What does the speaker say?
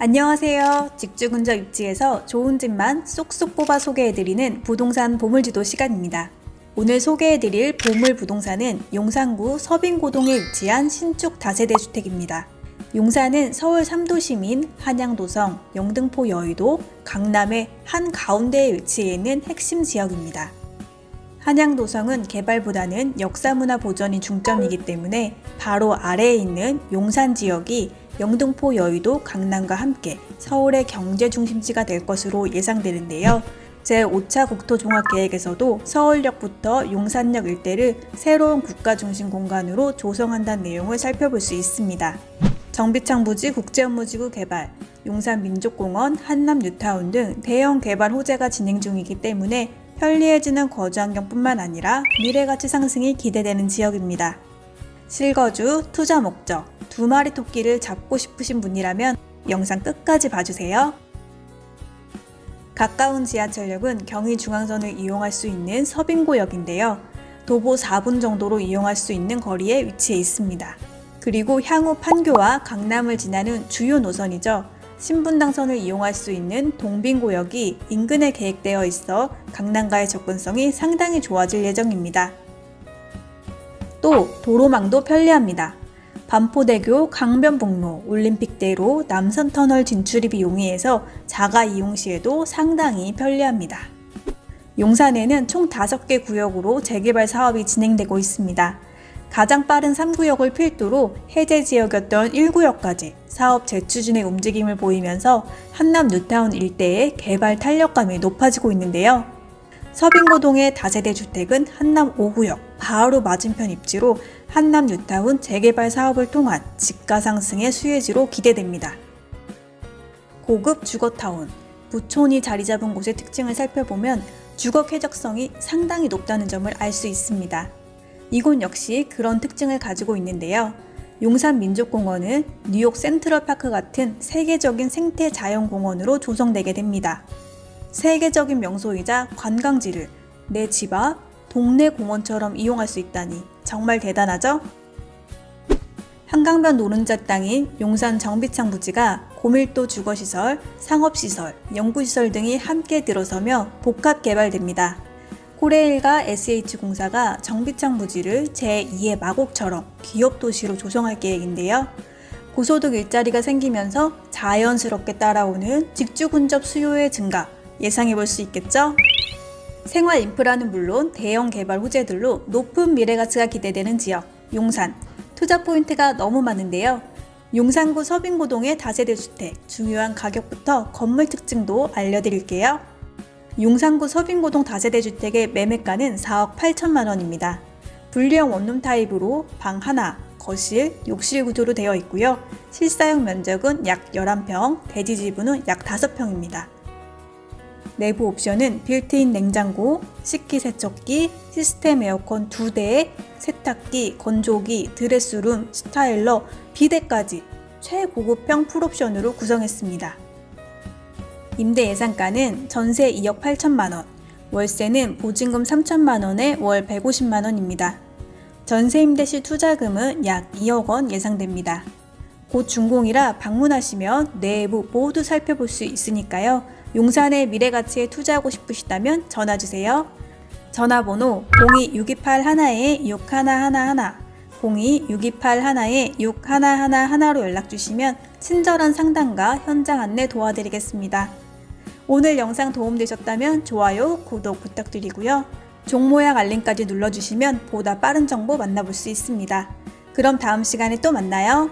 안녕하세요. 직주근접 입지에서 좋은 집만 쏙쏙 뽑아 소개해드리는 부동산 보물지도 시간입니다. 오늘 소개해드릴 보물 부동산은 용산구 서빙고동에 위치한 신축 다세대 주택입니다. 용산은 서울 3도시민 한양도성, 영등포 여의도, 강남의 한 가운데에 위치해 있는 핵심 지역입니다. 한양도성은 개발보다는 역사문화 보전이 중점이기 때문에 바로 아래에 있는 용산 지역이 영등포 여의도 강남과 함께 서울의 경제 중심지가 될 것으로 예상되는데요. 제5차 국토종합계획에서도 서울역부터 용산역 일대를 새로운 국가 중심 공간으로 조성한다는 내용을 살펴볼 수 있습니다. 정비창 부지 국제업무지구 개발, 용산 민족공원, 한남 뉴타운 등 대형 개발 호재가 진행 중이기 때문에 편리해지는 거주 환경뿐만 아니라 미래 가치 상승이 기대되는 지역입니다. 실거주, 투자 목적, 두 마리 토끼를 잡고 싶으신 분이라면 영상 끝까지 봐주세요. 가까운 지하철역은 경의중앙선을 이용할 수 있는 서빙고역인데요. 도보 4분 정도로 이용할 수 있는 거리에 위치해 있습니다. 그리고 향후 판교와 강남을 지나는 주요 노선이죠. 신분당선을 이용할 수 있는 동빙고역이 인근에 계획되어 있어 강남과의 접근성이 상당히 좋아질 예정입니다. 또 도로망도 편리합니다. 반포대교, 강변북로, 올림픽대로, 남선터널 진출입이 용이해서 자가 이용 시에도 상당히 편리합니다. 용산에는 총 5개 구역으로 재개발 사업이 진행되고 있습니다. 가장 빠른 3구역을 필두로 해제 지역이었던 1구역까지 사업 재추진의 움직임을 보이면서 한남 뉴타운 일대의 개발 탄력감이 높아지고 있는데요. 서빙고동의 다세대 주택은 한남 5구역 바로 맞은편 입지로 한남 뉴타운 재개발 사업을 통한 집가 상승의 수혜지로 기대됩니다. 고급 주거타운, 부촌이 자리 잡은 곳의 특징을 살펴보면 주거 쾌적성이 상당히 높다는 점을 알 수 있습니다. 이곳 역시 그런 특징을 가지고 있는데요. 용산 민족공원은 뉴욕 센트럴파크 같은 세계적인 생태 자연공원으로 조성되게 됩니다. 세계적인 명소이자 관광지를 내 집 앞, 동네 공원처럼 이용할 수 있다니 정말 대단하죠? 한강변 노른자 땅인 용산 정비창 부지가 고밀도 주거시설, 상업시설, 연구시설 등이 함께 들어서며 복합 개발됩니다. 코레일과 SH공사가 정비창 부지를 제2의 마곡처럼 기업 도시로 조성할 계획인데요. 고소득 일자리가 생기면서 자연스럽게 따라오는 직주 군접 수요의 증가 예상해 볼 수 있겠죠? 생활 인프라는 물론 대형 개발 호재들로 높은 미래 가치가 기대되는 지역 용산 투자 포인트가 너무 많은데요. 용산구 서빙고동의 다세대 주택 중요한 가격부터 건물 특징도 알려드릴게요. 용산구 서빙고동 다세대 주택의 매매가는 4억 8천만 원입니다. 분리형 원룸 타입으로 방 하나, 거실, 욕실 구조로 되어 있고요. 실사용 면적은 약 11평, 대지 지분은 약 5평입니다. 내부 옵션은 빌트인 냉장고, 식기세척기, 시스템 에어컨 2대, 세탁기, 건조기, 드레스룸, 스타일러, 비데까지 최고급형 풀옵션으로 구성했습니다. 임대 예상가는 전세 2억 8천만 원, 월세는 보증금 3천만 원에 월 150만 원입니다. 전세 임대 시 투자금은 약 2억 원 예상됩니다. 곧 준공이라 방문하시면 내부 모두 살펴볼 수 있으니까요. 용산의 미래 가치에 투자하고 싶으시다면 전화 주세요. 전화번호 02-628-1-6111 02-628-1-6111로 연락 주시면 친절한 상담과 현장 안내 도와드리겠습니다. 오늘 영상 도움되셨다면 좋아요, 구독 부탁드리고요. 종 모양 알림까지 눌러주시면 보다 빠른 정보 만나볼 수 있습니다. 그럼 다음 시간에 또 만나요.